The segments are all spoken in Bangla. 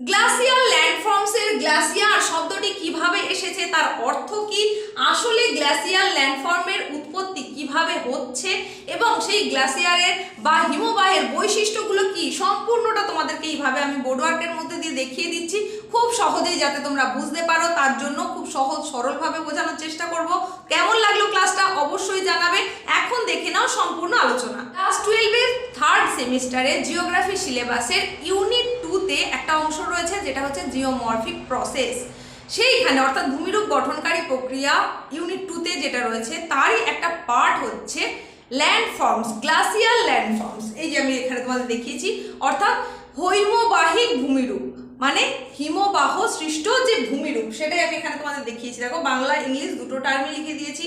গ্লাসিয়াল ল্যান্ডফর্মসের গ্লাসিয়ার শব্দটি কীভাবে এসেছে, তার অর্থ কি? আসলে গ্লাসিয়াল ল্যান্ডফর্মের উৎপত্তি কীভাবে হচ্ছে এবং সেই গ্লাসিয়ারের বা হিমবাহের বৈশিষ্ট্যগুলো কি? সম্পূর্ণটা তোমাদেরকে এইভাবে আমি বোর্ডওয়ার্কের মধ্যে দিয়ে দেখিয়ে দিচ্ছি। খুব সহজেই যাতে তোমরা বুঝতে পারো, তার জন্য খুব সহজ সরলভাবে বোঝানোর চেষ্টা করব। কেমন লাগল ক্লাসটা অবশ্যই জানাবে। এখন দেখে নাও সম্পূর্ণ আলোচনা। ক্লাস টুয়েলভের থার্ড সেমিস্টারে জিওগ্রাফি সিলেবাসের ইউনিট টুতে একটা অংশ রয়েছে যেটা হচ্ছে জিওমরফিক প্রসেস। সেইখানে অর্থাৎ ভূমিরূপ গঠনকারী প্রক্রিয়া ইউনিট টুতে যেটা রয়েছে, তারই একটা পার্ট হচ্ছে ল্যান্ডফর্মস গ্লাসিয়াল ল্যান্ডফর্মস এই যে আমি এখানে তোমাদের দেখিয়েছি, অর্থাৎ হৈমবাহিক ভূমিরূপ মানে হিমবাহ সৃষ্ট যে ভূমিরূপ, সেটাই আমি এখানে তোমাদের দেখিয়েছি। দেখো, বাংলা, ইংলিশ দুটো টার্মে লিখে দিয়েছি।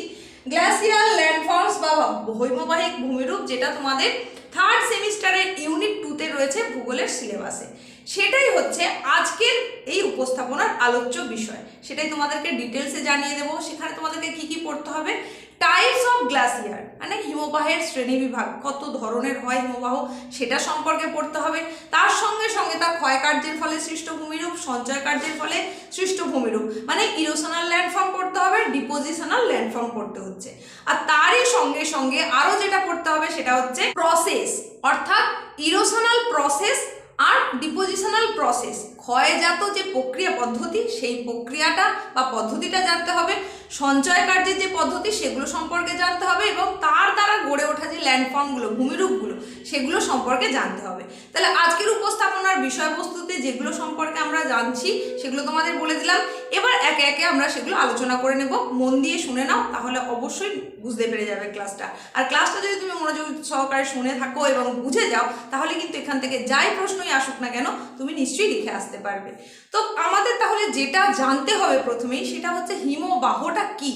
গ্লাসিয়াল ল্যান্ডফর্মস বা হৈমবাহিক ভূমিরূপ, যেটা তোমাদের থার্ড সেমিস্টারের ইউনিট টুতে রয়েছে ভূগোলের সিলেবাসে সেটাই হচ্ছে আজকের এই উপস্থাপনার আলোচ্য বিষয়। সেটাই তোমাদেরকে ডিটেলসে জানিয়ে দেবো। সেখানে তোমাদেরকে কি কি পড়তে হবে? টাইপস অফ গ্লাসিয়ার মানে হিমবাহের শ্রেণীবিভাগ। কত ধরনের হয় হিমবাহ সেটা সম্পর্কে পড়তে হবে। তার সঙ্গে সঙ্গে তার ক্ষয়কার্যের ফলে সৃষ্ট ভূমিরূপ সঞ্চয় কার্যের ফলে সৃষ্ট ভূমিরূপ মানে ইরোশনাল ল্যান্ডফর্ম পড়তে হবে ডিপোজিশনাল ল্যান্ডফর্ম পড়তে হচ্ছে। আর তারই সঙ্গে সঙ্গে আরও যেটা পড়তে হবে সেটা হচ্ছে প্রসেস অর্থাৎ ইরোশনাল প্রসেস আর ডিপোজিশনাল প্রসেস ক্ষয়জাত যে প্রক্রিয়া পদ্ধতি, সেই প্রক্রিয়াটা বা পদ্ধতিটা জানতে হবে সঞ্চয় কার্যের যে পদ্ধতি, সেগুলো সম্পর্কে জানতে হবে এবং তার দ্বারা গড়ে ওঠা যে ল্যান্ডফর্মগুলো ভূমিরূপগুলো, সেগুলো সম্পর্কে জানতে হবে। তাহলে আজকের উপস্থাপনার বিষয়বস্তুতে যেগুলো সম্পর্কে আমরা জানছি, সেগুলো তোমাদের বলে দিলাম। এবার একে একে আমরা সেগুলো আলোচনা করে নেব। মন দিয়ে শুনে নাও, তাহলে অবশ্যই বুঝতে পেরে যাবে ক্লাসটা। আর ক্লাসটা যদি তুমি মনোযোগ সহকারে শুনে থাকো এবং বুঝে যাও, তাহলে কিন্তু এখান থেকে যাই প্রশ্নই আসুক না কেন, তুমি নিশ্চয়ই লিখে আসতে পারবে। তো আমাদের তাহলে যেটা জানতে হবে প্রথমেই, সেটা হচ্ছে হিমবাহটা কি?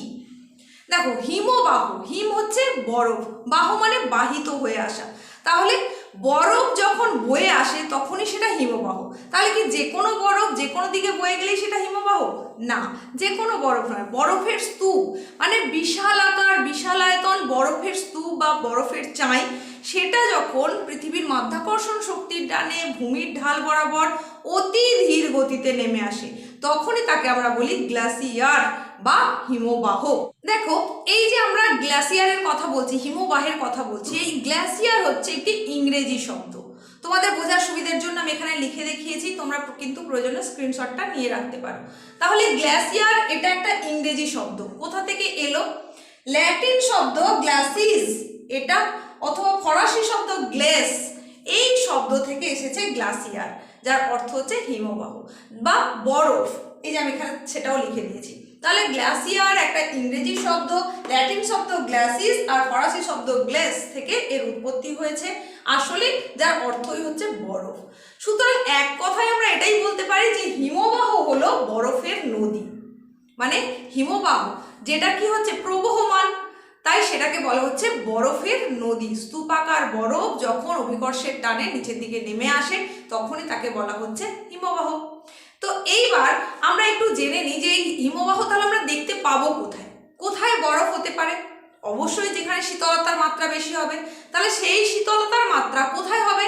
দেখো, হিমবাহ, হিম হচ্ছে বরফ। বাহ মানে বাহিত হয়ে আসা। তাহলে বরফ যখন বয়ে আসে, তখনই সেটা হিমবাহ। তাহলে কি যে কোনো বরফ যে কোনো দিকে বয়ে গেলেই সেটা হিমবাহ? না যে কোনো বরফ নয়, বরফের স্তূপ। মানে বিশাল আকার, বিশাল আয়তন বরফের স্তূপ বা বরফের চাই, সেটা যখন পৃথিবীর মাধ্যাকর্ষণ শক্তির টানে ভূমির ঢাল বরাবর অতি ধীর গতিতে নেমে আসে, তখনই তাকে আমরা বলি গ্লাসিয়ার। বা হিমবাহ। দেখো, এই যে আমরা গ্লাসিয়ারের কথা বলছি, হিমবাহের কথা বলছি, এই গ্লাসিয়ার হচ্ছে একটি ইংরেজি শব্দ। তোমাদের বোঝার সুবিধার জন্য আমি এখানে লিখে দেখিয়েছি, তোমরা কিন্তু প্রয়োজনে স্ক্রিনশটটা নিয়ে রাখতে পারো। তাহলে গ্লাসিয়ার এটা একটা ইংরেজি শব্দ। কোথা থেকে এলো? ল্যাটিন শব্দ গ্লাসিস, এটা, অথবা ফরাসি শব্দ গ্লেস, এই শব্দ থেকে এসেছে গ্লাসিয়ার, যার অর্থ হচ্ছে হিমবাহ, বা বরফ। এই যে আমি এখানে সেটাও লিখে দিয়েছি। তাহলে গ্লাসিয়ার একটা ইংরেজি শব্দ, ল্যাটিন শব্দ গ্লাসিস আর ফরাসি শব্দ গ্লেস থেকে এর উৎপত্তি হয়েছে। আসলে যার অর্থই হচ্ছে বরফ। সুতরাং এক কথায় আমরা এটাই বলতে পারি যে হিমবাহ হলো বরফের নদী। মানে হিমবাহ, যেটা কি হচ্ছে প্রবহমান, তাই সেটাকে বলা হচ্ছে বরফের নদী। স্তূপাকার বরফ যখন অভিকর্ষের টানে নিচের দিকে নেমে আসে, তখনই তাকে বলা হচ্ছে হিমবাহ। তো এইবার আমরা একটু জেনে নিই যে এই হিমবাহ তাহলে আমরা দেখতে পাবো কোথায়। কোথায় বরফ হতে পারে? অবশ্যই যেখানে শীতলতার মাত্রা বেশি হবে। তাহলে সেই শীতলতার মাত্রা কোথায় হবে?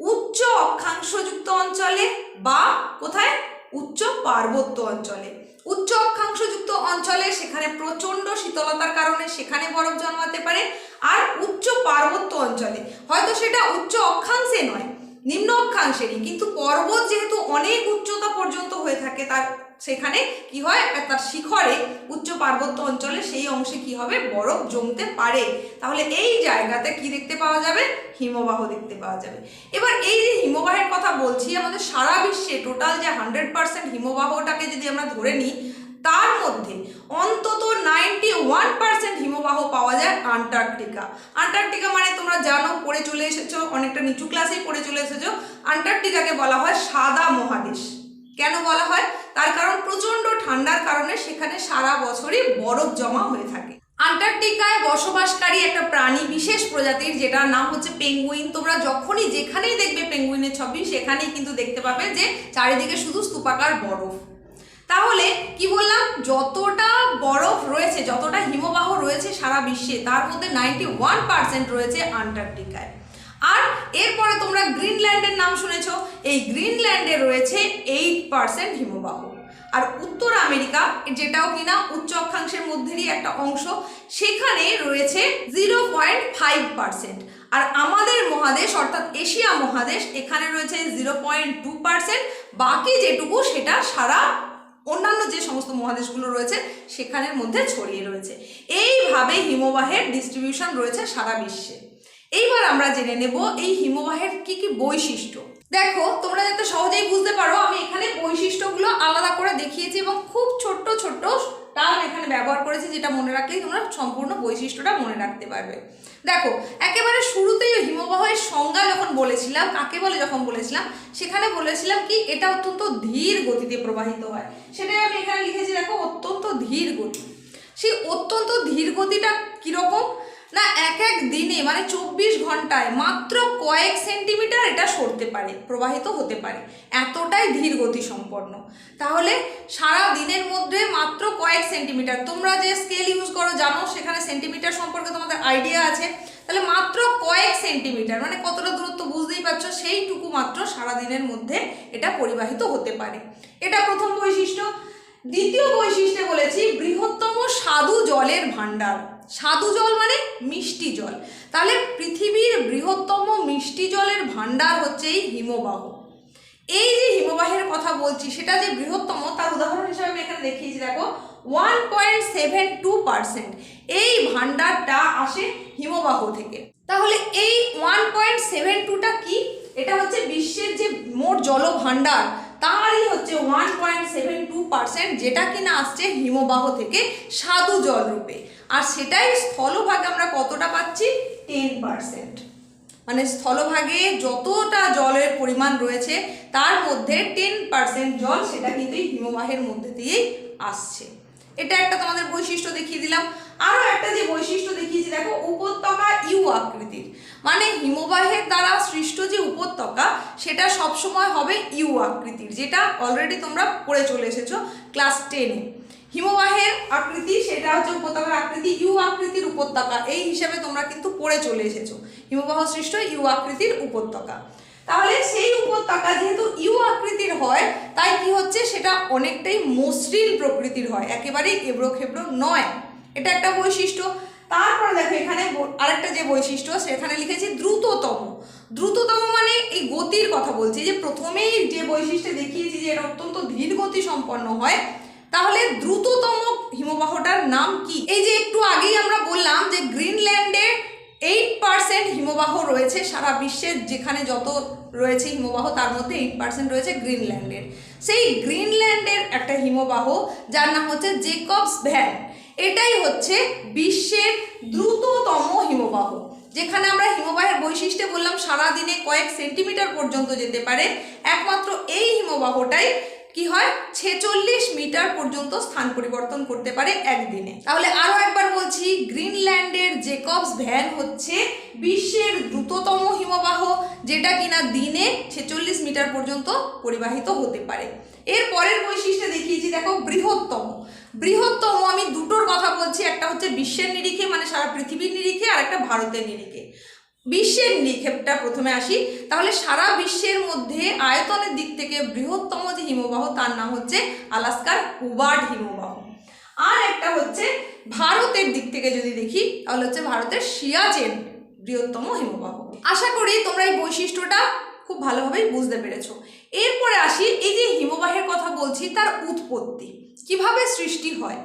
উচ্চ অক্ষাংশযুক্ত অঞ্চলে বা কোথায়? উচ্চ পার্বত্য অঞ্চলে। উচ্চ অক্ষাংশযুক্ত অঞ্চলে সেখানে প্রচণ্ড শীতলতার কারণে সেখানে বরফ জন্মাতে পারে। আর উচ্চ পার্বত্য অঞ্চলে। হয়তো সেটা উচ্চ অক্ষাংশে নয়। নিম্ন অক্ষাংশেরই কিন্তু পর্বত যেহেতু অনেক উচ্চতা পর্যন্ত হয়ে থাকে, তার সেখানে কি হয়? তার শিখরে উচ্চ পার্বত্য অঞ্চলে সেই অংশে কি হবে? বরফ জমতে পারে। তাহলে এই জায়গাতে কি দেখতে পাওয়া যাবে? হিমবাহ দেখতে পাওয়া যাবে। এবার এই যে হিমবাহের কথা বলছি, আমাদের সারা বিশ্বে টোটাল যে হান্ড্রেড পার্সেন্ট হিমবাহটাকে যদি আমরা ধরে নিই তার মধ্যে অন্তত নাইনটি ওয়ান পার্সেন্ট হিমবাহ পাওয়া যায় আন্টার্কটিকা। আন্টার্কটিকা মানে তোমরা জানো, পড়ে চলে এসেছ, অনেকটা নিচু ক্লাসেই পড়ে চলে এসেছ। আন্টার্কটিকাকে বলা হয় সাদা মহাদেশ। কেন বলা হয়? তার কারণ প্রচণ্ড ঠান্ডার কারণে সেখানে সারা বছরই বরফ জমা হয়ে থাকে। আন্টার্কটিকায় বসবাসকারী একটা প্রাণী বিশেষ প্রজাতির, যেটার নাম হচ্ছে পেঙ্গুইন তোমরা যখনই যেখানেই দেখবে পেঙ্গুইনের ছবি, সেখানেই কিন্তু দেখতে পাবে যে চারিদিকে শুধু স্তূপাকার বরফ। তাহলে কি বললাম? যতটা বরফ রয়েছে, যতটা হিমবাহ রয়েছে সারা বিশ্বে, তার মধ্যে নাইনটি ওয়ান পার্সেন্ট রয়েছে আন্টার্কটিকায়। আর এরপরে তোমরা গ্রিনল্যান্ডের নাম শুনেছো, এই গ্রিনল্যান্ডে রয়েছে এইট পার্সেন্ট হিমবাহ। আর উত্তর আমেরিকা, যেটাও কিনা উচ্চ অক্ষাংশের মধ্যেরই একটা অংশ, সেখানে রয়েছে জিরো পয়েন্ট ফাইভ পার্সেন্ট আর আমাদের মহাদেশ, অর্থাৎ এশিয়া মহাদেশ, এখানে রয়েছে জিরো পয়েন্ট টু পার্সেন্ট বাকি যেটুকু সেটা সারা অন্যান্য যে সমস্ত মহাদেশগুলো রয়েছে, সেখানের মধ্যে ছড়িয়ে রয়েছে। এইভাবে হিমবাহের ডিস্ট্রিবিউশন রয়েছে সারা বিশ্বে। এইবার আমরা জেনে নেব এই হিমবাহের কি কি বৈশিষ্ট্য। দেখো, তোমরা যাতে সহজেই বুঝতে পারো, আমি এখানে বৈশিষ্ট্যগুলো আলাদা করে দেখিয়েছি এবং খুব ছোট্ট ছোট্ট টার্ম এখানে ব্যবহার করেছি, যেটা মনে রাখলেই তোমরা সম্পূর্ণ বৈশিষ্ট্যটা মনে রাখতে পারবে। দেখো, একেবারে শুরুতেই হিমবাহের সংজ্ঞা যখন বলেছিলাম, কাকে বলে যখন বলেছিলাম, সেখানে বলেছিলাম কি, এটা অত্যন্ত ধীর গতিতে প্রবাহিত হয়। সেটাই আমি এখানে লিখেছি, দেখো, অত্যন্ত ধীর গতি। সেই অত্যন্ত ধীর গতিটা কীরকম? দিনে মানে চব্বিশ ঘন্টায় মাত্র কয়েক সেন্টিমিটার এটা সরতে পারে, প্রবাহিত হতে পারে। এতটাই ধীর গতি সম্পন্ন। তাহলে সারা দিনের মধ্যে মাত্র কয়েক সেন্টিমিটার, তোমরা যে স্কেল ইউজ করো, জানো সেখানে সেন্টিমিটার সম্পর্কে তোমাদের আইডিয়া আছে। তাহলে মাত্র কয়েক সেন্টিমিটার মানে কতটা দূরত্ব বুঝতেই পারছ, সেইটুকু মাত্র সারা দিনের মধ্যে এটা পরিবাহিত হতে পারে। এটা প্রথম বৈশিষ্ট্য। দ্বিতীয় বৈশিষ্ট্যে বলেছি, বৃহত্তম স্বাদু জলের ভাণ্ডার। স্বাদু জল মানে মিষ্টি জল। তাহলে পৃথিবীর বৃহত্তম মিষ্টি জলের ভাণ্ডার হচ্ছে এই হিমবাহ। এই যে হিমবাহের কথা বলছি, সেটা যে বৃহত্তম, তার উদাহরণ হিসেবে আমি এখানে দেখিয়েছি, দেখো one point seven two percent এই ভাণ্ডারটা আসে হিমবাহ থেকে। তাহলে এই ওয়ান পয়েন্ট সেভেন টুটা কি? এটা হচ্ছে বিশ্বের যে মোট জল জলভাণ্ডার, তারই হচ্ছে one point seven two percent যেটা কিনা আসছে হিমবাহ থেকে স্বাদু জল রূপে। আর সেটাই স্থলভাগে আমরা কতটা পাচ্ছি? টেন পার্সেন্ট মানে স্থলভাগে যতটা জলের পরিমাণ রয়েছে, তার মধ্যে টেন পার্সেন্ট জল সেটা কিন্তু হিমবাহের মধ্যে দিয়েই আসছে। এটা একটা তোমাদের বৈশিষ্ট্য দেখিয়ে দিলাম। আরও একটা যে বৈশিষ্ট্য দেখিয়েছি দেখো, উপত্যকা ইউ আকৃতির। মানে হিমবাহের দ্বারা সৃষ্ট যে উপত্যকা, সেটা সবসময় হবে ইউ আকৃতির, যেটা অলরেডি তোমরা পড়ে চলে এসেছ ক্লাস টেনে হিমবাহের আকৃতি, সেটা হচ্ছে উপত্যকার আকৃতি, ইউ আকৃতির উপত্যকা। এই হিসাবে তোমরা কিন্তু পড়ে চলে এসেছ। হিমবাহ সৃষ্ট ইউ আকৃতির উপত্যকা। তাহলে সেই উপত্যকা যেহেতু ইউ আকৃতির হয়, তাই কি হচ্ছে? সেটা অনেকটাই মসৃণ প্রকৃতির হয়। একেবারেই এবড়ো খেবড়ো নয়। এটা একটা বৈশিষ্ট্য। তারপর দেখো, এখানে আরেকটা যে বৈশিষ্ট্য, সেখানে লিখেছি দ্রুততম। দ্রুততম মানে এই গতির কথা বলছি। যে প্রথমেই যে বৈশিষ্ট্য দেখিয়েছি যে এটা অত্যন্ত ধীর গতি সম্পন্ন হয় তাহলে দ্রুততম হিমবাহটার নাম কি? এই যে একটু আগেই আমরা বললাম যে গ্রিনল্যান্ডে এইট পার্সেন্ট হিমবাহ রয়েছে সারা বিশ্বের যেখানে যত রয়েছে হিমবাহ, তার মধ্যে এইট পার্সেন্ট রয়েছে গ্রিনল্যান্ডের। সেই গ্রিনল্যান্ডের একটা হিমবাহ, যার নাম হচ্ছে জেকবস ভ্যান এটাই হচ্ছে বিশ্বের দ্রুততম হিমবাহ, যেখানে আমরা হিমবাহের বৈশিষ্ট্যে বললাম সারা দিনে কয়েক সেন্টিমিটার পর্যন্ত যেতে পারে। একমাত্র এই হিমবাহটাই কি হয়? ছেচল্লিশ মিটার পর্যন্ত স্থান পরিবর্তন করতে পারে একদিনে। তাহলে আরও একবার বলছি, গ্রিনল্যান্ডের জেকবস ভ্যান হচ্ছে বিশ্বের দ্রুততম হিমবাহ, যেটা কিনা দিনে ছেচল্লিশ মিটার পর্যন্ত পরিবাহিত হতে পারে। এর পরের বৈশিষ্ট্য দেখিয়েছি, দেখো, বৃহত্তম। বৃহত্তম, আমি দুটোর কথা বলছি, একটা হচ্ছে বিশ্বের নিরিখে মানে সারা পৃথিবীর নিরিখে, আর একটা ভারতের নিরিখে। বিশ্বের নিক্ষেপটা প্রথমে আসি। তাহলে সারা বিশ্বের মধ্যে আয়তনের দিক থেকে বৃহত্তম যে হিমবাহ, তার নাম হচ্ছে আলাস্কার হুবার্ড হিমবাহ। আর একটা হচ্ছে ভারতের দিক থেকে যদি দেখি, তাহলে হচ্ছে ভারতের সিয়াচেন বৃহত্তম হিমবাহ। আশা করি তোমরা এই বৈশিষ্ট্যটা খুব ভালোভাবেই বুঝতে পেরেছ। এরপরে আসি, এই যে হিমবাহের কথা বলছি, তার উৎপত্তি। কীভাবে সৃষ্টি হয়?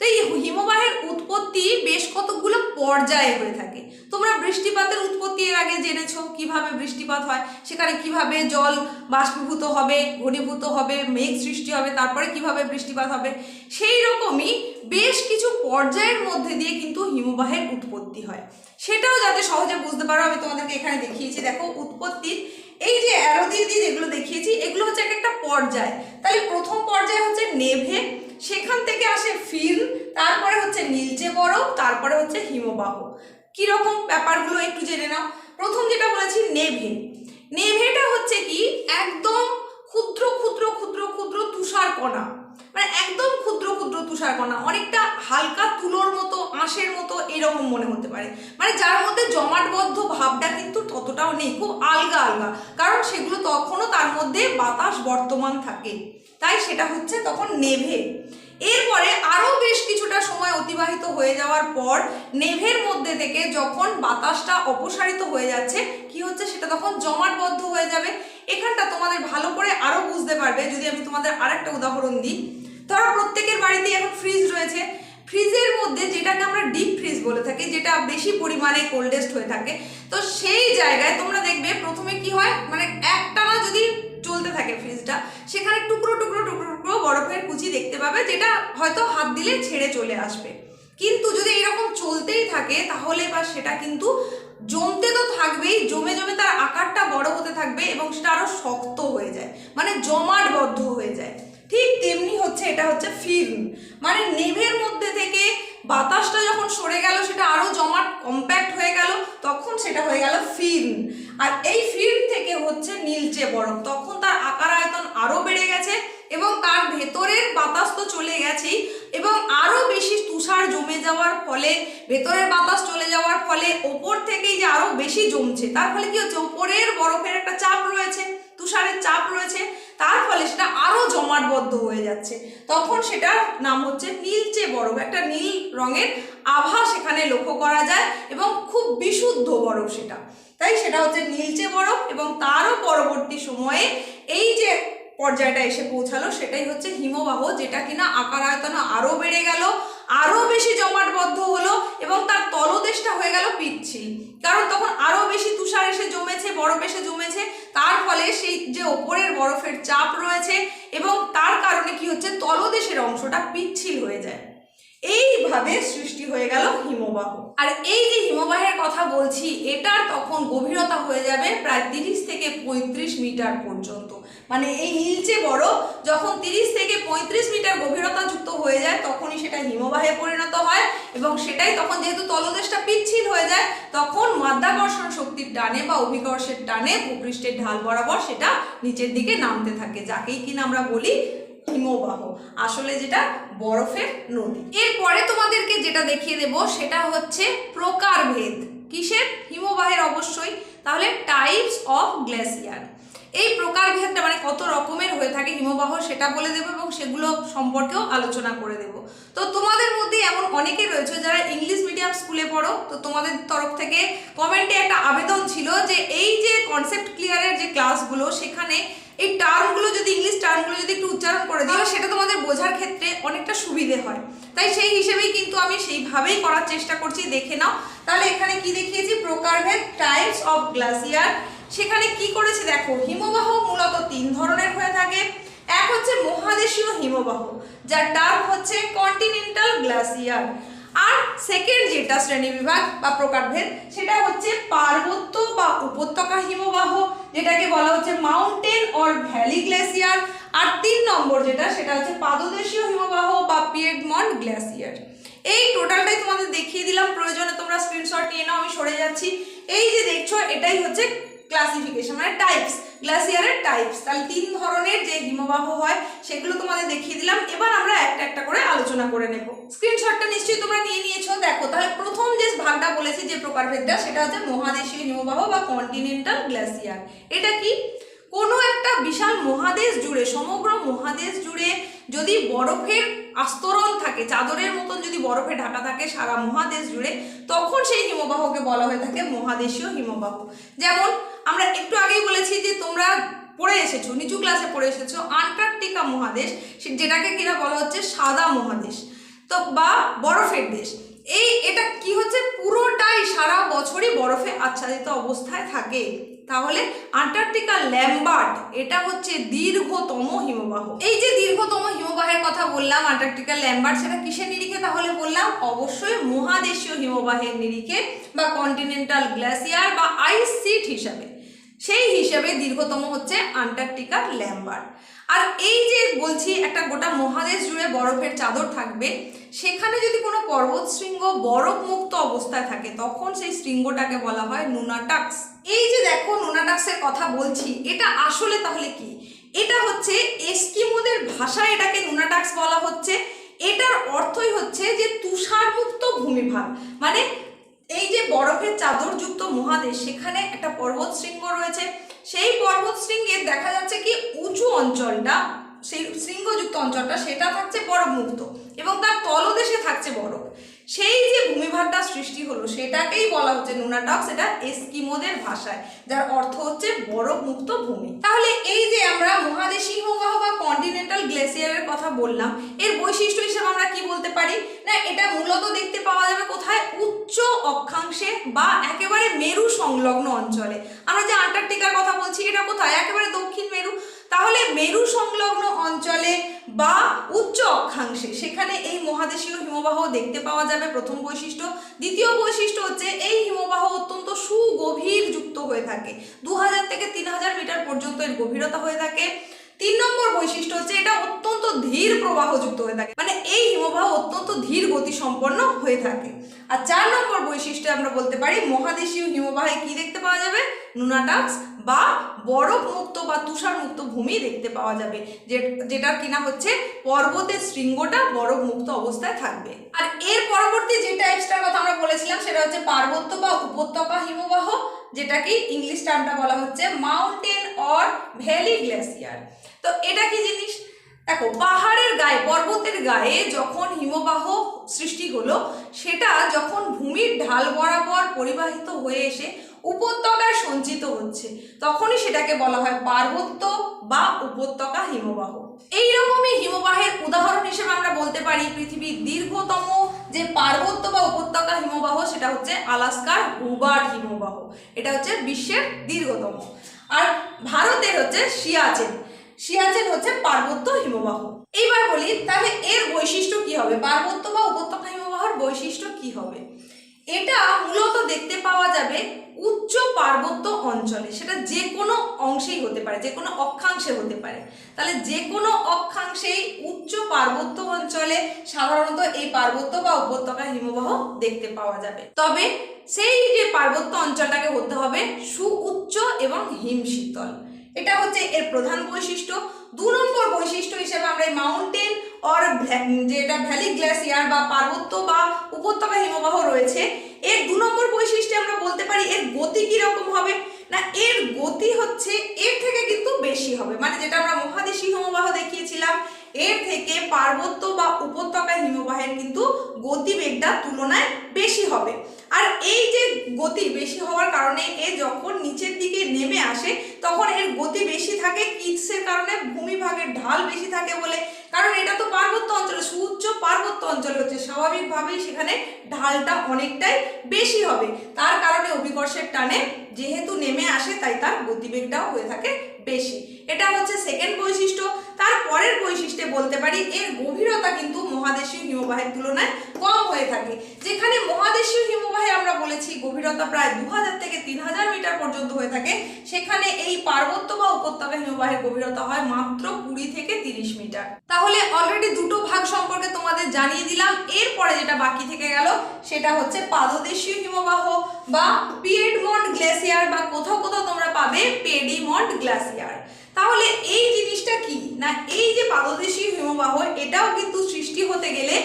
তো এই হিমবাহের উৎপত্তি বেশ কতগুলো পর্যায়ে হয়ে থাকে। তোমরা বৃষ্টিপাতের উৎপত্তি এর আগে জেনেছো কীভাবে বৃষ্টিপাত হয়, সেখানে কীভাবে জল বাষ্পীভূত হবে, ঘনীভূত হবে, মেঘ সৃষ্টি হবে, তারপরে কীভাবে বৃষ্টিপাত হবে, সেই রকমই বেশ কিছু পর্যায়ের মধ্যে দিয়ে কিন্তু হিমবাহের উৎপত্তি হয়। সেটাও যাতে সহজে বুঝতে পারো, আমি তোমাদেরকে এখানে দেখিয়েছি। দেখো উৎপত্তির এই যে অ্যারো দিয়ে দিয়ে যেগুলো দেখিয়েছি, এগুলো হচ্ছে এক একটা পর্যায়। তাহলে প্রথম পর্যায় হচ্ছে নেভে সেখান থেকে আসে ফিল, তারপরে হচ্ছে নীলচে বরফ, তারপরে হচ্ছে হিমবাহ। কীরকম ব্যাপারগুলো একটু জেনে নাও। প্রথম যেটা বলেছি, নেভে। নেভেটা হচ্ছে কি, একদম ক্ষুদ্র ক্ষুদ্র ক্ষুদ্র ক্ষুদ্র তুষার কণা মানে একদম ক্ষুদ্র ক্ষুদ্র তুষারকণা। অনেকটা হালকা তুলোর মতো, আঁশের মতো এরকম মনে হতে পারে। মানে যার মধ্যে জমাটবদ্ধ ভাবটা কিন্তু ততটাও নেই, খুব আলগা আলগা। কারণ সেগুলো তখনও তার মধ্যে বাতাস বর্তমান থাকে। তাই সেটা হচ্ছে তখন নেভে। এরপরে আরও বেশ কিছুটা সময় অতিবাহিত হয়ে যাওয়ার পর নেভের মধ্যে থেকে যখন বাতাসটা অপসারিত হয়ে যাচ্ছে, কি হচ্ছে সেটা তখন জমাটবদ্ধ হয়ে যাবে। এখানটা তোমাদের ভালো করে আরও বুঝতে পারবে। যদি আমি তোমাদের আরেকটা উদাহরণ দিই, ধরো প্রত্যেকের বাড়িতেই এখন ফ্রিজ রয়েছে। ফ্রিজের মধ্যে যেটাকে আমরা ডিপ ফ্রিজ বলে থাকি, যেটা বেশি পরিমাণে কোল্ডেস্ট হয়ে থাকে, তো সেই জায়গায় তোমরা দেখবে প্রথমে কি হয় মানে একটানা যদি চলতে থাকে ফ্রিজটা সেখানে টুকরো টুকরো টুকরো টুকরো বরফের কুচি দেখতে পাবে, যেটা হয়তো হাত দিলে ছেড়ে চলে আসবে। কিন্তু যদি এরকম চলতেই থাকে, তাহলে বা সেটা কিন্তু জমতে তো থাকবেই, জমে জমে তার আকারটা বড় হতে থাকবে এবং সেটা আরও শক্ত হয়ে যায় মানে জমাটবদ্ধ হয়ে যায়। ঠিক তেমনি হচ্ছে, এটা হচ্ছে ফিল্ম মানে নেভের মধ্যে থেকে বাতাসটা যখন সরে গেল, সেটা আরও জমাট কম্প্যাক্ট হয়ে গেল, তখন সেটা হয়ে গেল ফিল্ম আর এই ফিল্ম থেকে হচ্ছে নীলচে বরফ। তখন তার আকার আয়তন আরও বেড়ে গেছে এবং তার ভেতরের বাতাস তো চলে গেছেই এবং আরও বেশি তুষার জমে যাওয়ার ফলে, ভেতরের বাতাস চলে যাওয়ার ফলে ওপর থেকেই যে আরও বেশি জমছে, তার ফলে কি হচ্ছে? ওপরের বরফের একটা চাপ রয়েছে, তুষারের চাপ রয়েছে। তার ফলে সেটা আরও জমাটবদ্ধ হয়ে যাচ্ছে। তখন সেটার নাম হচ্ছে নীলচে বরফ। একটা নীল রঙের আভা সেখানে লক্ষ্য করা যায় এবং খুব বিশুদ্ধ বরফ সেটা। তাই সেটা হচ্ছে নীলচে বরফ এবং তারও পরবর্তী সময়ে এই যে পর্যায়টা এসে পৌঁছালো সেটাই হচ্ছে হিমবাহ, যেটা কিনা আকার আয়তন আরও বেড়ে গেল। আরও বেশি জমাটবদ্ধ হলো এবং তার তলদেশটা হয়ে গেল পিচ্ছিল। কারণ তখন আরও বেশি তুষার এসে জমেছে, বরফ এসে জমেছে, তার ফলে সেই যে ওপরের বরফের চাপ রয়েছে এবং তার কারণে কি হচ্ছে? তলদেশের অংশটা পিচ্ছিল হয়ে যায়। এইভাবে সৃষ্টি হয়ে গেল হিমবাহ। আর এই যে হিমবাহের কথা বলছি, এটার তখন গভীরতা হয়ে যাবে প্রায় তিরিশ থেকে পঁয়ত্রিশ মিটার পর্যন্ত। মানে এই নীলচে বরফ যখন তিরিশ থেকে পঁয়ত্রিশ মিটার গভীরতা যুক্ত হয়ে যায়, তখনই সেটা হিমবাহে পরিণত হয় এবং সেটাই তখন যেহেতু তলদেশটা পিচ্ছিল হয়ে যায়, তখন মাধ্যাকর্ষণ শক্তির টানে বা অভিকর্ষের টানে ভূপৃষ্ঠের ঢাল বরাবর সেটা নিচের দিকে নামতে থাকে, যাকেই কিনা আমরা বলি হিমবাহ, আসলে যেটা বরফের নদী। এরপরে তোমাদেরকে যেটা দেখিয়ে দেব, সেটা হচ্ছে প্রকারভেদ। কিসের? হিমবাহের অবশ্যই। তাহলে টাইপস অফ গ্লেসিয়ার এই প্রকারভেদটা মানে কত রকমের হয়ে থাকে হিমবাহ সেটা বলে দেবো এবং সেগুলো সম্পর্কেও আলোচনা করে দেব। তো তোমাদের মধ্যে এমন অনেকে রয়েছে যারা ইংলিশ মিডিয়াম স্কুলে পড়ো, তো তোমাদের তরফ থেকে কমেন্টে একটা আবেদন ছিল যে এই যে কনসেপ্ট ক্লিয়ারের যে ক্লাসগুলো সেখানে এই টার্মগুলো যদি, ইংলিশ টার্মগুলো যদি একটু উচ্চারণ করে দিও সেটা তোমাদের বোঝার ক্ষেত্রে অনেকটা সুবিধে হয়। তাই সেই হিসেবেই কিন্তু আমি সেইভাবেই করার চেষ্টা করছি, দেখে নাও। তাহলে এখানে কি দেখিয়েছি? প্রকারভেদ টাইপস অফ গ্লাসিয়ার সেখানে কি করেছে দেখো, হিমবাহ মূলত তিন ধরনের হয়ে থাকে। এক হচ্ছে মহাদেশীয় হিমবাহ, যার টার্ম হচ্ছে কন্টিনেন্টাল গ্লাসিয়ার আর সেকেন্ড যেটা শ্রেণি বিভাগ বা প্রকারভেদ, সেটা হচ্ছে পার্বত্য বা উপত্যকা হিমবাহ, যেটাকে বলা হচ্ছে মাউন্টেন অর ভ্যালি গ্লেসিয়ার আর তিন নম্বর যেটা, সেটা হচ্ছে পাদদেশীয় হিমবাহ বা পিয়েডমন্ট গ্লেসিয়ার এই টোটালটাই তোমাদের দেখিয়ে দিলাম, প্রয়োজনে তোমরা স্ক্রিনশট নিয়ে নাও, আমি সরে যাচ্ছি। এই যে দেখছ, এটাই হচ্ছে ক্লাসিফিকেশন মানে টাইপস গ্লাসিয়ারের টাইপস তাহলে তিন ধরনের যে হিমবাহ হয়, সেগুলো তোমাদের দেখিয়ে দিলাম। এবার আমরা একটা একটা করে আলোচনা করে নেব। স্ক্রিনশটটা নিশ্চয়ই তোমরা নিয়ে নিয়েছো। দেখো, তাহলে প্রথম যে ভাগটা বলেছি, যে প্রকারভেদটা, সেটা হচ্ছে মহাদেশীয় হিমবাহ বা কন্টিনেন্টাল গ্লাসিয়ার এটা কি? কোনো একটা বিশাল মহাদেশ জুড়ে, সমগ্র মহাদেশ জুড়ে যদি বরফের আস্তরণ থাকে, চাদরের মতন যদি বরফে ঢাকা থাকে সারা মহাদেশ জুড়ে, তখন সেই হিমবাহকে বলা হয়ে থাকে মহাদেশীয় হিমবাহ। যেমন আমরা একটু আগেই বলেছি যে তোমরা পড়ে এসেছ, নিচু ক্লাসে পড়ে এসেছ, আন্টার্কটিকা মহাদেশ, যেটাকে কিনা বলা হচ্ছে সাদা মহাদেশ, তো বা বরফের দেশ। এই এটা কি হচ্ছে? পুরোটাই সারা বছরই বরফে আচ্ছাদিত অবস্থায় থাকে। তাহলে আন্টার্কটিকা ল্যাম্বার্ট এটা হচ্ছে দীর্ঘতম হিমবাহ। এই যে দীর্ঘতম হিমবাহের কথা বললাম, আন্টার্কটিকা ল্যাম্বার্ট সেটা কিসের নিরিখে তাহলে বললাম? অবশ্যই মহাদেশীয় হিমবাহের নিরিখে বা কন্টিনেন্টাল গ্লাসিয়ার বা আইস সিট হিসাবে। সেই হিসাবে দীর্ঘতম হচ্ছে আন্টার্কটিকা ল্যাম্বার্ট আর এই যে বলছি, একটা গোটা মহাদেশ জুড়ে বরফের চাদর থাকবে সেখানে যদি কোনো পর্বত শৃঙ্গ বরফ মুক্ত অবস্থায় থাকে, তখন সেই শৃঙ্গটাকে বলা হয় নোনাটাক্স। এই যে দেখো নোনাটাক্সের কথা বলছি, এটা আসলে তাহলে কি? এটা হচ্ছে এস্কিমোদের ভাষায় এটাকে নুনাটাক্স বলা হচ্ছে। এটার অর্থই হচ্ছে যে তুষারমুক্ত ভূমিভাগ। মানে এই যে বরফের চাদরযুক্ত মহাদেশ, সেখানে একটা পর্বত শৃঙ্গ রয়েছে। সেই পর্বত শৃঙ্গে দেখা যাচ্ছে কি উঁচু অঞ্চলটা সেই শৃঙ্গযুক্ত অঞ্চলটা সেটা থাকছে বরফমুক্ত এবং তার তলদেশে থাকছে বরফ। সেই যে ভূমিভাগটা সৃষ্টি হলো সেটাকেই বলা হচ্ছে নুনাটক্স সেটা এস্কিমোদের ভাষায়, যার অর্থ হচ্ছে বরফ মুক্ত ভূমি। তাহলে এই যে আমরা মহাদেশী হিমবাহ বা কন্টিনেন্টাল গ্লেসিয়ারের কথা বললাম, এর বৈশিষ্ট্য হিসেবে আমরা কি বলতে পারি? না, এটা মূলত দেখতে পাওয়া যাবে কোথায়? উচ্চ অক্ষাংশে বা একেবারে মেরু সংলগ্ন অঞ্চলে। আমরা যে আন্টার্কটিকার কথা বলছি, এটা কোথায়? একেবারে দক্ষিণ মেরু। তাহলে মেরু সংলগ্ন অঞ্চলে বা উচ্চ অক্ষাংশে, সেখানে এই মহাদেশীয় হিমবাহ দেখতে পাওয়া যাবে প্রথম বৈশিষ্ট্য। দ্বিতীয় বৈশিষ্ট্য হচ্ছে এই হিমবাহ অত্যন্ত সুগভীর যুক্ত হয়ে থাকে। দু হাজার থেকে তিন হাজার মিটার পর্যন্ত এর গভীরতা হয়ে থাকে। তিন নম্বর বৈশিষ্ট্য হচ্ছে এটা অত্যন্ত ধীর প্রবাহযুক্ত হয়ে থাকে। মানে এই হিমবাহ অত্যন্ত ধীর গতি সম্পন্ন হয়ে থাকে। আর চার নম্বর বৈশিষ্ট্য আমরা বলতে পারি, মহাদেশীয় হিমবাহে কি দেখতে পাওয়া যাবে? নুনাটাক্স বা বরফ মুক্ত বা তুষার মুক্ত ভূমি দেখতে পাওয়া যাবে যেটা কিনা হচ্ছে পর্বতের শৃঙ্গটা বরফ মুক্ত অবস্থায় থাকবে। আর এর পরবর্তী যে টাইপসটার কথা আমরা বলেছিলাম, সেটা হচ্ছে পার্বত্য বা উপত্যকা হিমবাহ, যেটাকে ইংলিশ টার্মটা বলা হচ্ছে মাউন্টেন অর ভ্যালি গ্লেসিয়ার তো এটা কি জিনিস? দেখো, পাহাড়ের গায়ে, পর্বতের গায়ে যখন হিমবাহ সৃষ্টি হলো, সেটা যখন ভূমির ঢাল বরাবর পরিবাহিত হয়ে এসে উপত্যকায় সঞ্চিত হচ্ছে, তখনই সেটাকে বলা হয় পার্বত্য বা উপত্যকা হিমবাহ। এইরকমই হিমবাহের উদাহরণ হিসেবে আমরা বলতে পারি পৃথিবীর দীর্ঘতম যে পার্বত্য বা উপত্যকা হিমবাহ, সেটা হচ্ছে আলাস্কার হুবার্ড হিমবাহ। এটা হচ্ছে বিশ্বের দীর্ঘতম। আর ভারতের হচ্ছে সিয়াচেন। সিয়াচেন হচ্ছে পার্বত্য হিমবাহ। এইবার বলি, তাহলে এর বৈশিষ্ট্য কি হবে? পার্বত্য বা উপত্যকা হিমবাহর বৈশিষ্ট্য কি হবে? এটা মূলত দেখতে পাওয়া যাবে উচ্চ পার্বত্য অঞ্চলে। সেটা যে কোনো অংশেই হতে পারে যে কোনো অক্ষাংশে হতে পারে। তাহলে যে কোনো অক্ষাংশেই উচ্চ পার্বত্য অঞ্চলে সাধারণত এই পার্বত্য বা উপত্যকা হিমবাহ দেখতে পাওয়া যাবে। তবে সেই যে পার্বত্য অঞ্চলটাকে হতে হবে সুউচ্চ এবং হিমশীতল। এটা হচ্ছে এর প্রধান বৈশিষ্ট্য। দু নম্বর বৈশিষ্ট্য হিসেবে আমরা এই মাউন্টেন অর যেটা ভ্যালি গ্লেসিয়ার বা পার্বত্য বা উপত্যকা হিমবাহ রয়েছে, এর দু নম্বর বৈশিষ্ট্যে আমরা বলতে পারি এর গতি কীরকম হবে? না, এর গতি হচ্ছে এর থেকে কিন্তু বেশি হবে। মানে যেটা আমরা মহাদেশী হিমবাহ দেখিয়েছিলাম, এর থেকে পার্বত্য বা উপত্যকা হিমবাহের কিন্তু গতিবেগটা তুলনায় বেশি হবে। আর এই যে গতি বেশি হওয়ার কারণে এ যখন নিচের দিকে নেমে আসে গতি বেশি থাকে কিসের কারণে ভূমিভাগের ঢাল বেশি থাকে বলে। কারণ এটা তো পার্বত্য অঞ্চলে, সুউচ্চ পার্বত্য অঞ্চল হচ্ছে, স্বাভাবিকভাবেই সেখানে ঢালটা অনেকটাই বেশি হবে। তার কারণে অভিকর্ষের টানে যেহেতু নেমে আসে, তাই তার গতিবেগটাও হয়ে থাকে বেশি। এটা হচ্ছে সেকেন্ড বৈশিষ্ট্য। তার পরের বৈশিষ্ট্যে বলতে পারি, এর গভীরতা কিন্তু মহাদেশীয় হিমবাহের তুলনায় কম হয়ে থাকে। যেখানে মহাদেশীয় হিমবাহে আমরা বলেছি গভীরতা প্রায় দু হাজার থেকে তিন হাজার মিটার পর্যন্ত হয়ে থাকে, সেখানে এই পার্বত্য বা উপত্যকা হিমবাহের গভীরতা হয় মাত্র কুড়ি থেকে তিরিশ মিটার। তাহলে অলরেডি দুটো ভাগ সম্পর্কে তোমাদের জানিয়ে দিলাম। এরপরে যেটা বাকি থেকে গেল, সেটা হচ্ছে পাদদেশীয় হিমবাহ বা পিয়েডমন্ট গ্লেসিয়ার বা কোথাও কোথাও তোমরা পাবে পেডিমন্ট গ্লেসিয়ার তাহলে এই জিনিসটা কি? না, এই যে পাদদেশীয় হিমবাহ, এটাও কিন্তু সৃষ্টি হতে গেলে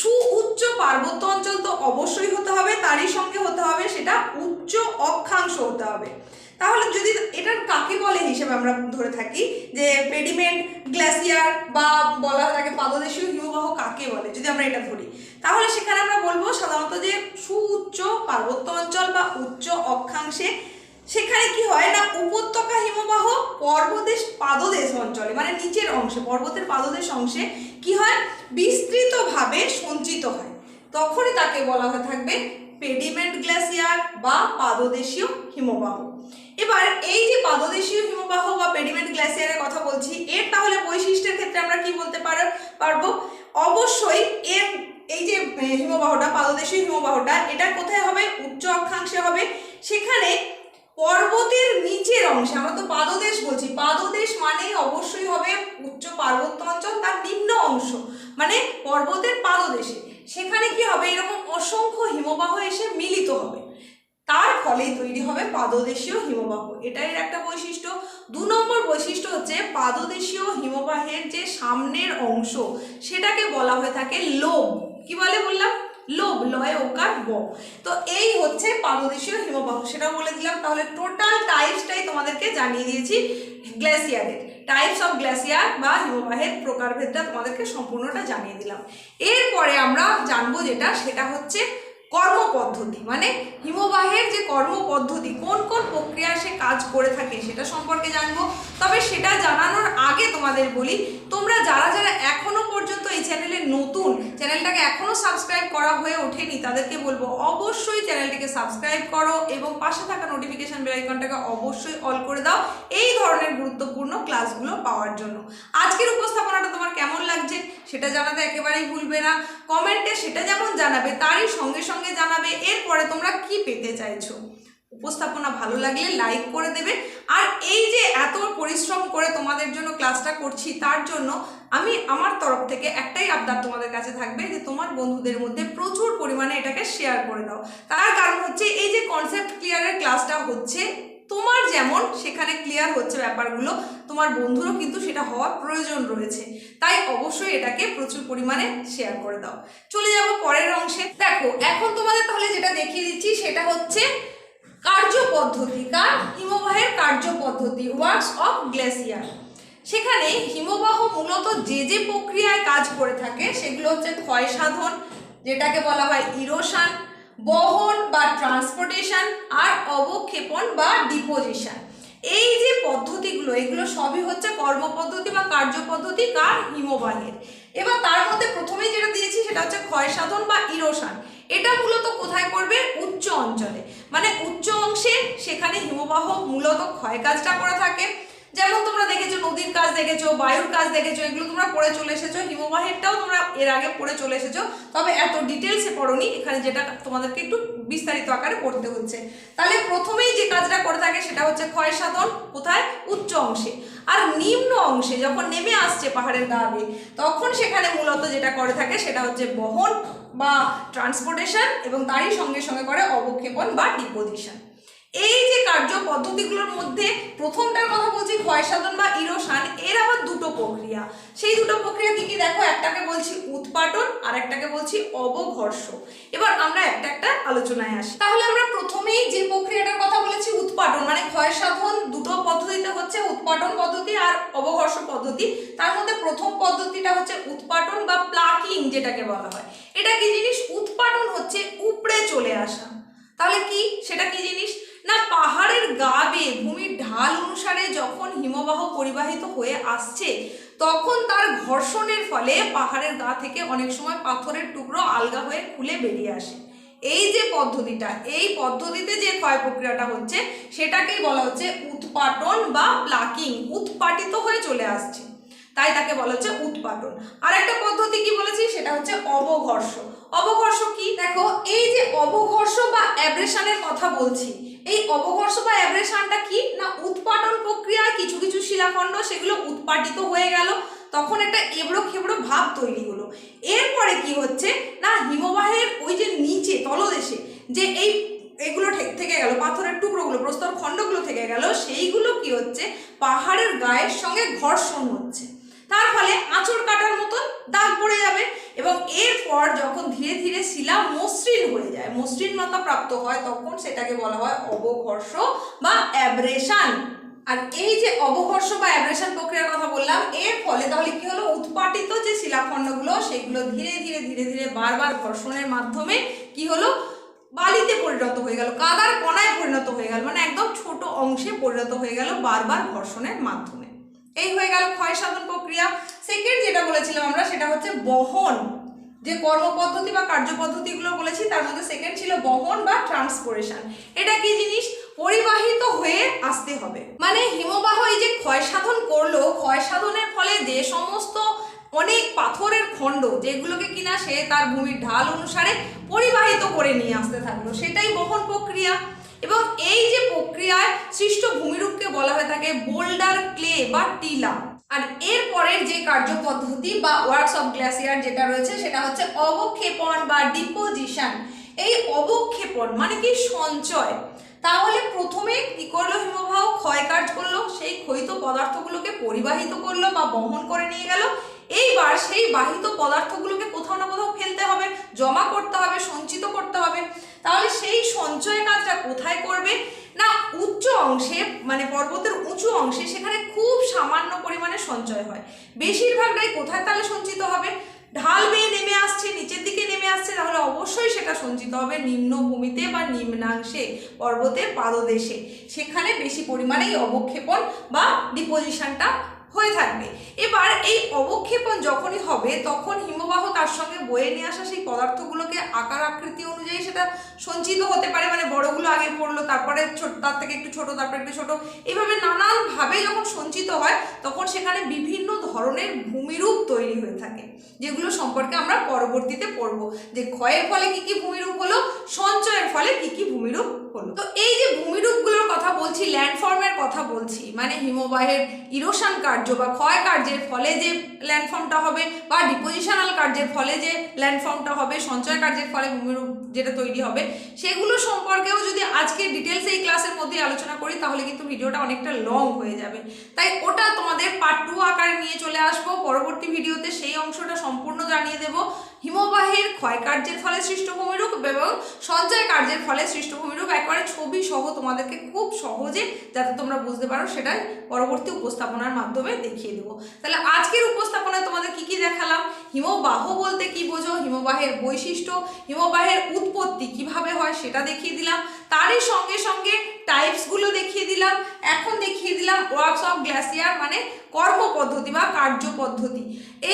সুউচ্চ পার্বত্য অঞ্চল তো অবশ্যই হতে হবে, তারই সঙ্গে হতে হবে সেটা উচ্চ অক্ষাংশ হতে হবে। তাহলে যদি এটার কাকে বলে হিসেবে আমরা ধরে থাকি? যে পেডিমেন্ট গ্লেসিয়ার বা বলা থাকে পাদদেশীয় হিমবাহ কাকে বলে? যদি আমরা এটা ধরি। তাহলে সেখানে আমরা বলব সাধারণত যে সুউচ্চ পার্বত্য অঞ্চল বা উচ্চ অক্ষাংশে সেখানে কি হয় না, উপত্যকা হিমবাহ পর্বদেশ পাদদেশ অঞ্চলে মানে নিচের অংশে, পর্বতের পাদদেশ অংশে কি হয়? বিস্তৃতভাবে সঞ্চিত হয়। তখনই তাকে বলা হয়ে থাকবে পেডিমেন্ট গ্লেসিয়ার বা পাদদেশীয় হিমবাহ। এবার এই যে পাদদেশীয় হিমবাহ বা পেডিমেন্ট গ্লেসিয়ারের কথা বলছি, এর তাহলে বৈশিষ্ট্যের ক্ষেত্রে আমরা কি বলতে পার, পারব? অবশ্যই এর যে হিমবাহটা পাদদেশীয় হিমবাহটা, এটা কোথায় হবে? উচ্চ অক্ষাংশে হবে। সেখানে পর্বতের নিচের অংশে, আমরা তো পাদদেশ বলছি। পাদদেশ মানে অবশ্যই হবে উচ্চ পার্বত্য অঞ্চল, তার নিম্ন অংশ মানে পর্বতের পাদদেশে। সেখানে কি হবে? এরকম অসংখ্য হিমবাহ এসে মিলিত হবে। তার ফলেই তৈরি হবে পাদদেশীয় হিমবাহ। এটাই একটা বৈশিষ্ট্য। দু নম্বর বৈশিষ্ট্য হচ্ছে পাদদেশীয় হিমবাহের যে সামনের অংশ, সেটাকে বলা হয়ে থাকে লোব কি বলে বললাম? লোব লয় ওকার ব তো এই হচ্ছে পাদদেশীয় হিমবাহ। সেটা বলে দিলাম। তাহলে টোটাল টাইপসটাই তোমাদেরকে জানিয়ে দিয়েছি গ্লেসিয়ারের টাইপস অফ গ্লেসিয়ার বা হিমবাহের প্রকারভেদটা তোমাদেরকে সম্পূর্ণটা জানিয়ে দিলাম। এরপরে আমরা জানব যেটা, সেটা হচ্ছে কর্মপদ্ধতি। মানে হিমবাহের যে কর্মপদ্ধতি, কোন কোন প্রক্রিয়ায় সে কাজ করে থাকে, সেটা সম্পর্কে জানব। তবে সেটা জানানোর আগে তোমাদের বলি, তোমরা যারা যারা এখনও পর্যন্ত এই চ্যানেলে নতুন, চ্যানেলটাকে এখনও সাবস্ক্রাইব করা হয়ে ওঠেনি, তাদেরকে বলব অবশ্যই চ্যানেলটিকে সাবস্ক্রাইব করো এবং পাশে থাকা নোটিফিকেশন বেল আইকনটাকে অবশ্যই অল করে দাও এই ধরনের গুরুত্বপূর্ণ ক্লাসগুলো পাওয়ার জন্য। আজকের উপস্থাপনাটা তোমার কেমন লাগছে সেটা জানাতে একেবারেই ভুলবে না। কমেন্টে সেটা যেমন জানাবে, তারই সঙ্গে সঙ্গে জানাবে, এরপরে তোমরা কি পেতে চাইছো? উপস্থাপনা ভালো লাগলে লাইক করে দেবে। আর এই যে এত পরিশ্রম করে তোমাদের জন্য ক্লাসটা করছি, তার জন্য আমি আমার তরফ থেকে একটাই আবদার তোমাদের কাছে থাকবে যে তোমার বন্ধুদের মধ্যে প্রচুর পরিমাণে এটাকে শেয়ার করে দাও। তার কারণ হচ্ছে এই যে কনসেপ্ট ক্লিয়ারের ক্লাসটা হচ্ছে, তোমার যেমন সেখানে ক্লিয়ার হচ্ছে ব্যাপারগুলো, তোমার বন্ধুরও কিন্তু সেটা হওয়ার প্রয়োজন রয়েছে। তাই অবশ্যই এটাকে প্রচুর পরিমাণে শেয়ার করে দাও। চলে যাব পরের অংশে। দেখো, এখন তোমাদের তাহলে যেটা দেখিয়ে দিচ্ছি সেটা হচ্ছে কার্যপদ্ধতি, কার? হিমবাহের কার্যপদ্ধতি, ওয়ার্কস অফ গ্লেসিয়ার। সেখানে হিমবাহ মূলত যে যে প্রক্রিয়ায় কাজ করে থাকে, সেগুলো হচ্ছে ক্ষয় সাধন, যেটাকে বলা হয় ইরোশন বহন বা ট্রান্সপোর্টেশন আর অবক্ষেপণ বা ডিপোজিশন এই যে পদ্ধতিগুলো, এগুলো সবই হচ্ছে কর্মপদ্ধতি বা কার্যপদ্ধতি, কার? হিমবাহের। এবার তার মধ্যে প্রথমেই যেটা দিয়েছি সেটা হচ্ছে ক্ষয় সাধন বা ইরোশান। এটা মূলত কোথায় করবে? উচ্চ অঞ্চলে। মানে উচ্চ অংশে সেখানে হিমবাহ মূলত ক্ষয় কাজটা করে থাকে। যেমন তোমরা দেখেছ নদীর কাজ দেখেছ, বায়ুর কাজ দেখেছ, এগুলো তোমরা পড়ে চলে এসেছ, হিমবাহেরটাও তোমরা এর আগে পড়ে চলে এসেছ। তবে এত ডিটেলসে পড়োনি, এখানে যেটা তোমাদেরকে একটু বিস্তারিত আকারে পড়তে হচ্ছে। তাহলে প্রথমেই যে কাজটা করে থাকে সেটা হচ্ছে ক্ষয় সাধন, কোথায়? উচ্চ অংশে। আর নিম্ন অংশে যখন নেমে আসছে পাহাড়ের গা তখন সেখানে মূলত যেটা করে থাকে সেটা হচ্ছে বহন বা ট্রান্সপোর্টেশন এবং তারই সঙ্গে সঙ্গে করে অবক্ষেপণ বা ডিপোজিশন এই যে কার্য পদ্ধতিগুলোর মধ্যে প্রথমটার কথা বলছি ক্ষয় সাধন বা ইরোশান, এর আবার দুটো প্রক্রিয়া। সেই দুটো প্রক্রিয়া কি কি দেখো? একটাকে বলছি উৎপাটন আর একটাকে বলছি অবঘর্ষ এবার আমরা একটা একটা আলোচনায় আসি। তাহলে আমরা প্রথমেই যে প্রক্রিয়াটার কথা বলেছি, উৎপাটন মানে ক্ষয় সাধন দুটো পদ্ধতিতে হচ্ছে উৎপাটন পদ্ধতি আর অবঘর্ষ পদ্ধতি। তার মধ্যে প্রথম পদ্ধতিটা হচ্ছে উৎপাটন বা প্লাকিং যেটাকে বলা হয়। এটা কি জিনিস? উৎপাটন হচ্ছে উপড়ে চলে আসা। তাহলে কি? সেটা কি জিনিস? না, পাহাড়ের গা বেয়ে ভূমির ঢাল অনুসারে যখন হিমবাহ পরিবাহিত হয়ে আসছে, তখন তার ঘর্ষণের ফলে পাহাড়ের গা থেকে অনেক সময় পাথরের টুকরো আলগা হয়ে খুলে বেরিয়ে আসে। এই যে পদ্ধতিটা, এই পদ্ধতিতে যে ক্ষয় প্রক্রিয়াটা হচ্ছে, সেটাকেই বলা হচ্ছে উৎপাটন বা প্লাকিং, উৎপাটিত হয়ে চলে আসছে। তাই তাকে বলা হচ্ছে উৎপাটন। আর একটা পদ্ধতি কি বলেছি? সেটা হচ্ছে অবঘর্ষ। অবঘর্ষ কি? দেখো, এই যে অবঘর্ষ বা অ্যাব্রেশনের কথা বলছি এই অবঘর্ষ বা অ্যাব্রেশনটা কি? না উৎপাটন প্রক্রিয়ায় কিছু কিছু শিলাখণ্ড সেগুলো উৎপাটিত হয়ে গেল, তখন একটা এবড়ো খেবড়ো ভাব তৈরি হলো। এরপরে কি হচ্ছে? না, হিমবাহের ওই যে নিচে, তলদেশে যে এই এগুলো থেকে গেল, পাথরের টুকরোগুলো, প্রস্তর খণ্ডগুলো থেকে গেল, সেইগুলো কি হচ্ছে? পাহাড়ের গায়ের সঙ্গে ঘর্ষণ হচ্ছে। তার ফলে আঁচড় কাটার মতন দাগ পড়ে যাবে এবং এরপর যখন ধীরে ধীরে শিলা মসৃণ হয়ে যায়, মসৃণতা প্রাপ্ত হয়, তখন সেটাকে বলা হয় অবঘর্ষ বা অ্যাব্রেশন। আর এই যে অবঘর্ষ বা অ্যাব্রেশন প্রক্রিয়ার কথা বললাম, এর ফলে তাহলে কি হলো? উৎপাটিত যে শিলাখণ্ডগুলো, সেগুলো ধীরে ধীরে ধীরে ধীরে বারবার ঘর্ষণের মাধ্যমে কি হলো? বালিতে পরিণত হয়ে গেল, কাদার কণায় পরিণত হয়ে গেল মানে একদম ছোট অংশে পরিণত হয়ে গেল বারবার ঘর্ষণের মাধ্যমে। এই হয়ে গেল ক্ষয় সাধন প্রক্রিয়া। সেকেন্ড যেটা বলেছিলাম আমরা, সেটা হচ্ছে বহন। যে কর্মপদ্ধতি বা কার্যপদ্ধতিগুলো বলেছি, তার মধ্যে সেকেন্ড ছিল বহন বা ট্রান্সপোরেশন এটা কি জিনিস? পরিবাহিত হয়ে আসতে হবে। মানে হিমবাহ এই যে ক্ষয় সাধন করল, ক্ষয় সাধনের ফলে যে সমস্ত অনেক পাথরের খণ্ড, যেগুলোকে কিনা সে তার ভূমির ঢাল অনুসারে পরিবাহিত করে নিয়ে আসতে থাকল, সেটাই বহন প্রক্রিয়া। এবং এই যে প্রক্রিয়ায় সৃষ্ট ভূমিরূপকে বলা হয়ে থাকে বোল্ডার ক্লে বা টিলা। আর এর পরের যে কার্যপদ্ধতি বা ওয়ার্কস অফ গ্লাসিয়ার যেটা রয়েছে, সেটা হচ্ছে অবক্ষেপণ বা ডিপোজিশন। এই অবক্ষেপণ মানে কি? সঞ্চয়। তাহলে প্রথমে কি করল হিমবাহ? ক্ষয় কাজ করল। সেই ক্ষয়িত পদার্থগুলোকে পরিবাহিত করল বা বহন করে নিয়ে গেল। এইবার সেই বাহিত পদার্থগুলোকে কোথাও না কোথাও ফেলতে হবে, জমা করতে হবে, সঞ্চিত করতে হবে। তাহলে সেই সঞ্চয় কাজটা কোথায় করবে? না, উচ্চ অংশে মানে পর্বতের উঁচু অংশে সেখানে খুব সামান্য পরিমাণে সঞ্চয় হয়। বেশিরভাগটাই কোথায় তাহলে সঞ্চিত হবে? ঢাল বেয়ে নেমে আসছে, নিচের দিকে নেমে আসছে, তাহলে অবশ্যই সেটা সঞ্চিত হবে নিম্নভূমিতে বা নিম্নাংশে, পর্বতের পাদদেশে। সেখানে বেশি পরিমাণে অবক্ষেপণ বা ডিপোজিশনটা হয়ে থাকবে। এবার এই অবক্ষেপণ যখনই হবে, তখন হিমবাহ তার সঙ্গে বয়ে নিয়ে আসা সেই পদার্থগুলোকে আকার আকৃতি অনুযায়ী সেটা সঞ্চিত হতে পারে মানে বড়গুলো আগে পড়ল, তারপরে ছোট তার থেকে একটু ছোট, তারপরে একটু ছোট। এইভাবে নানানভাবে যখন সঞ্চিত হয়, তখন সেখানে বিভিন্ন ধরনের ভূমিরূপ তৈরি হয়ে থাকে, যেগুলো সম্পর্কে আমরা পরবর্তীতে পড়ব, যে ক্ষয়ের ফলে কি কি ভূমিরূপ হলো, সঞ্চয়ের ফলে কি কি ভূমিরূপ হলো। তো এই যে ভূমিরূপগুলোর কথা বলছি, ল্যান্ডফর্মের কথা বলছি মানে হিমবাহের ইরোশন কার্য বা ক্ষয় কার্যের ফলে যে ল্যান্ডফর্মটা হবে বা ডিপোজিশনাল কার্যের ফলে যে ল্যান্ডফর্মটা হবে, সঞ্চয় কার্যের ফলে ভূমিরূপ যেটা তৈরি হবে, সেগুলো সম্পর্কেও যদি আজকে ডিটেলস এই ক্লাসের মধ্যে আলোচনা করি, তাহলে কিন্তু ভিডিওটা অনেকটা লং হয়ে যাবে। তাই ওটা তোমাদের পার্ট টু আকারে নিয়ে চলে আসব। পরবর্তী ভিডিওতে সেই অংশটা সম্পূর্ণ জানিয়ে দেব। হিমবাহের ক্ষয় কার্যের ফলে সৃষ্ট ভূমিরূপ এবং সঞ্চয় কার্যের ফলে সৃষ্ট ভূমিরূপ একবারে ছবি সহ তোমাদেরকে খুব সহজে যাতে তোমরা বুঝতে পারো, সেটাই পরবর্তী উপস্থাপনার মাধ্যমে দেখিয়ে দেবো। তাহলে আজকের উপস্থাপনায় তোমাদের কি কি দেখালাম? হিমবাহ বলতে কি বোঝো? হিমবাহের বৈশিষ্ট্য? হিমবাহের উৎপত্তি কীভাবে হয় সেটা দেখিয়ে দিলাম। তারই সঙ্গে সঙ্গে টাইপসগুলো দেখিয়ে দিলাম, এখন দেখিয়ে দিলাম ওয়ার্কস অফ গ্লাসিয়ার মানে কর্ম পদ্ধতি বা কার্য পদ্ধতি।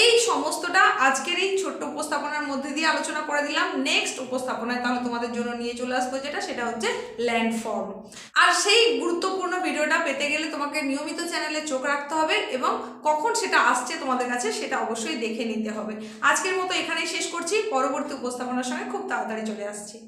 এই সমস্তটা আজকের এই ছোট্ট উপস্থাপনার মধ্যে দিয়ে আলোচনা করে দিলাম। নেক্সট উপস্থাপনায় তাহলে তোমাদের জন্য নিয়ে চলে আসব যেটা, সেটা হচ্ছে ল্যান্ডফর্ম আর সেই গুরুত্বপূর্ণ ভিডিওটা পেতে গেলে তোমাকে নিয়মিত চ্যানেলে চোখ রাখতে হবে এবং কখন সেটা আসছে তোমাদের কাছে সেটা অবশ্যই দেখে নিতে হবে। আজকের মতো এখানেই শেষ করছি। পরবর্তী উপস্থাপনার সঙ্গে খুব তাড়াতাড়ি চলে আসছি।